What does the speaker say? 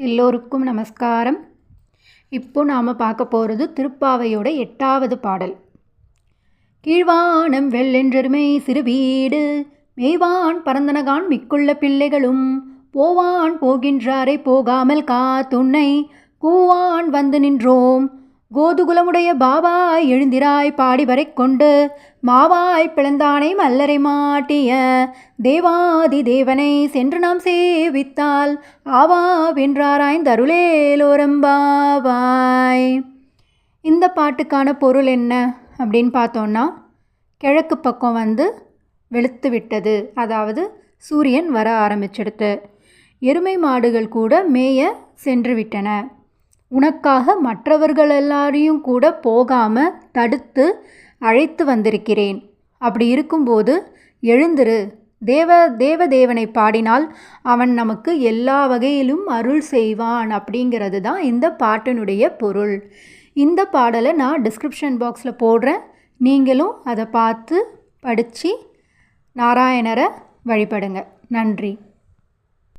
எல்லோருக்கும் நமஸ்காரம். இப்போ நாம் பார்க்க போகிறது திருப்பாவையோட எட்டாவது பாடல். கீழ்வானம் வெள்ளென்றருமை சிறு வீடு மேய்வான் பரந்தனகான் மிக்குள்ள பிள்ளைகளும் போவான் போகின்றாரை போகாமல் காத்துன்னை கூவான் வந்து நின்றோம் கோதுகுலமுடைய பாபாய் எழுந்திராய் பாடிவரை கொண்டு மாவாய் பிளந்தானை மல்லரை மாட்டிய தேவாதி தேவனை சென்று நாம் சேவித்தால் ஆவா வென்றாராய்ந்தருளேலோரம்பாவாய் இந்த பாட்டுக்கான பொருள் என்ன அப்படின்னு பார்த்தோன்னா கிழக்கு பக்கம் வந்து வெளுத்து விட்டது. அதாவது சூரியன் வர ஆரம்பிச்சிடுத்து. எருமை மாடுகள் கூட மேய சென்று விட்டன. உனக்காக மற்றவர்கள் எல்லாரையும் கூட போகாமல் தடுத்து அழைத்து வந்திருக்கிறேன். அப்படி இருக்கும்போது எழுந்திரு. தேவ தேவதேவனை பாடினால் அவன் நமக்கு எல்லா வகையிலும் அருள் செய்வான் அப்படிங்கிறது தான் இந்த பாட்டினுடைய பொருள். இந்த பாடலை நான் டிஸ்கிரிப்ஷன் பாக்ஸில் போடுறேன். நீங்களும் அதை பார்த்து படித்து நாராயணரை வழிபடுங்க. நன்றி.